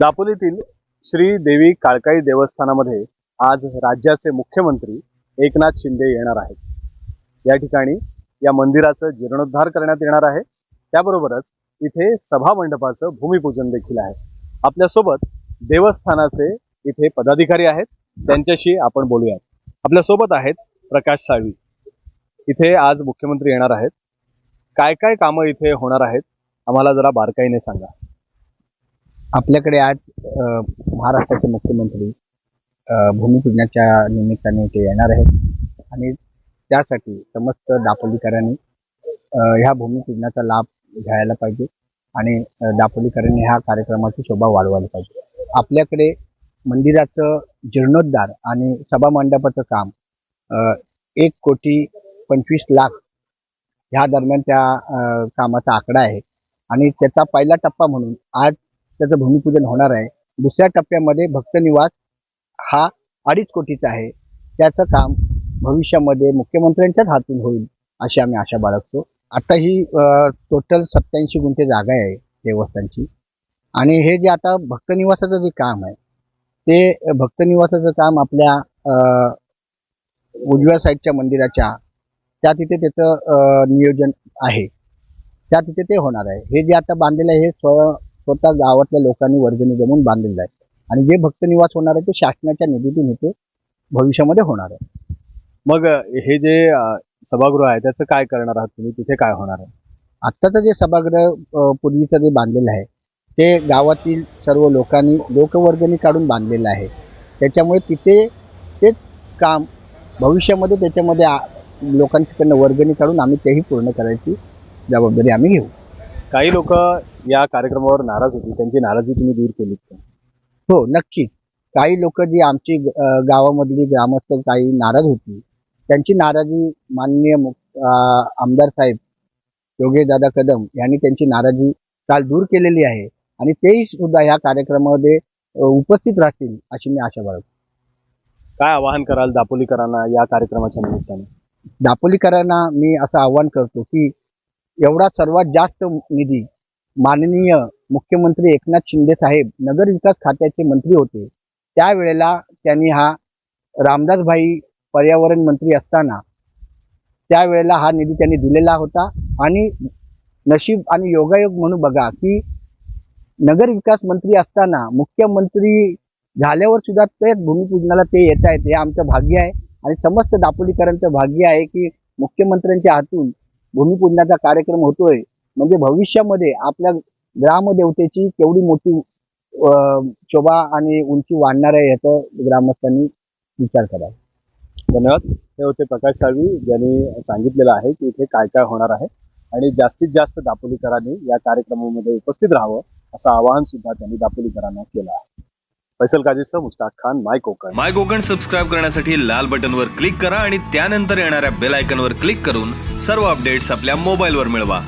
दापोलीतील श्री देवी काळकाई देवस्थानामध्ये आज राज्याचे मुख्यमंत्री एकनाथ शिंदे येणार आहेत. या ठिकाणी या मंदिराचं जीर्णोद्धार करण्यात येणार आहे. त्याबरोबरच इथे सभा मंडपाचं भूमिपूजन देखील आहे. आपल्यासोबत देवस्थानाचे इथे पदाधिकारी आहेत. त्यांच्याशी आपण बोलूयात. आपल्यासोबत आहेत प्रकाश साळवी. इथे आज मुख्यमंत्री येणार आहेत. काय काय कामं इथे होणार आहेत? आम्हाला जरा बारकाईने सांगा. आपल्याकडे आज महाराष्ट्राचे मुख्यमंत्री भूमिपूजनाच्या निमित्ताने ते येणार आहेत. आणि त्यासाठी समस्त दापोलीकरांनी ह्या भूमिपूजनाचा लाभ घ्यायला पाहिजे. आणि दापोलीकरांनी ह्या कार्यक्रमाची शोभा वाढवायला पाहिजे. आपल्याकडे मंदिराचं जीर्णोद्धार आणि सभा मंडपाचं काम एक कोटी पंचवीस लाख ह्या दरम्यान त्या कामाचा आकडा आहे. आणि त्याचा पहिला टप्पा म्हणून आज त्याचं भूमिपूजन होणार आहे. दुसऱ्या टप्प्यामध्ये भक्तनिवास हा अडीच कोटीचा आहे. त्याचं काम भविष्यामध्ये मुख्यमंत्र्यांच्याच हातून होईल अशी आम्ही आशा बाळगतो. आता ही टोटल सत्याऐंशी गुंठे जागा आहे देवस्थानची. आणि हे जे आता भक्तनिवासाचं जे काम आहे ते भक्तनिवासाचं काम आपल्या उजव्या साईडच्या मंदिराच्या त्या तिथे त्याचं नियोजन आहे. त्या तिथे ते होणार आहे. हे जे आता बांधलेलं आहे हे स्व स्वतः गावातल्या लोकांनी वर्गणी जमून बांधलेलं आहे. आणि जे भक्तनिवास होणार आहे ते शासनाच्या निधीतून इथे भविष्यामध्ये होणार आहे. मग हे जे सभागृह आहे त्याचं काय करणार आहात तुम्ही? तिथे काय होणार आहे? आत्ताचं जे सभागृह पूर्वीचं जे बांधलेलं आहे ते गावातील सर्व लोकांनी लोकवर्गणी काढून बांधलेलं आहे. त्याच्यामुळे तिथे तेच काम भविष्यामध्ये त्याच्यामध्ये लोकांच्याकडनं वर्गणी काढून आम्ही तेही पूर्ण करायची जबाबदारी आम्ही घेऊ. काही लोक या कार्यक्रमावर नाराज होती. त्यांची नाराजी तुम्ही दूर केलीत का? हो नक्कीच काही लोक जी आमची गावामधली ग्रामस्थ काही नाराज होती. त्यांची नाराजी माननीय आमदार साहेब योगेश दादा कदम यांनी त्यांची नाराजी काल दूर केलेली आहे आणि तेही सुद्धा ह्या कार्यक्रमामध्ये उपस्थित राहतील अशी मी आशा बाळगतो. काय आवाहन कराल दापोलीकरांना या कार्यक्रमाच्या निमित्ताने? दापोलीकरांना मी असं आवाहन करतो की एवढा सर्वात जास्त निधी माननीय मुख्यमंत्री एकनाथ शिंदे साहेब नगर विकास खात्याचे मंत्री होते. त्यावेळेला त्यांनी हा रामदासभाई पर्यावरण मंत्री असताना त्यावेळेला हा निधी त्यांनी दिलेला होता. आणि नशीब आणि योगायोग म्हणून बघा की नगर विकास मंत्री असताना मुख्यमंत्री झाल्यावर सुद्धा तेच भूमिपूजनाला ते येत आहेत हे आमचं भाग्य आहे. आणि समस्त दापोलीकरांचं भाग्य आहे की मुख्यमंत्र्यांच्या हातून भूमिपूजनाचा कार्यक्रम होतोय. म्हणजे भविष्यामध्ये आपल्या ग्रामदेवतेची केवढी मोठी शोभा आणि उंची वाढणार आहे याचं ग्रामस्थांनी विचार करावा. धन्यवाद. हे होते प्रकाश साळवी ज्यांनी सांगितलेलं आहे की इथे काय काय होणार आहे आणि जास्तीत जास्त दापोलीकरांनी या कार्यक्रमामध्ये उपस्थित राहावं असं आवाहन सुद्धा त्यांनी दापोलीकरांना केलं आहे. Faisal काजीसह Mushtaq Khan my Konkan. My Konkan subscribe करण्यासाठी लाल बटनवर क्लिक करा आणि त्यानंतर येणाऱ्या बेल आयकॉनवर क्लिक करून सर्व अपडेट्स आपल्या मोबाईलवर मिळवा.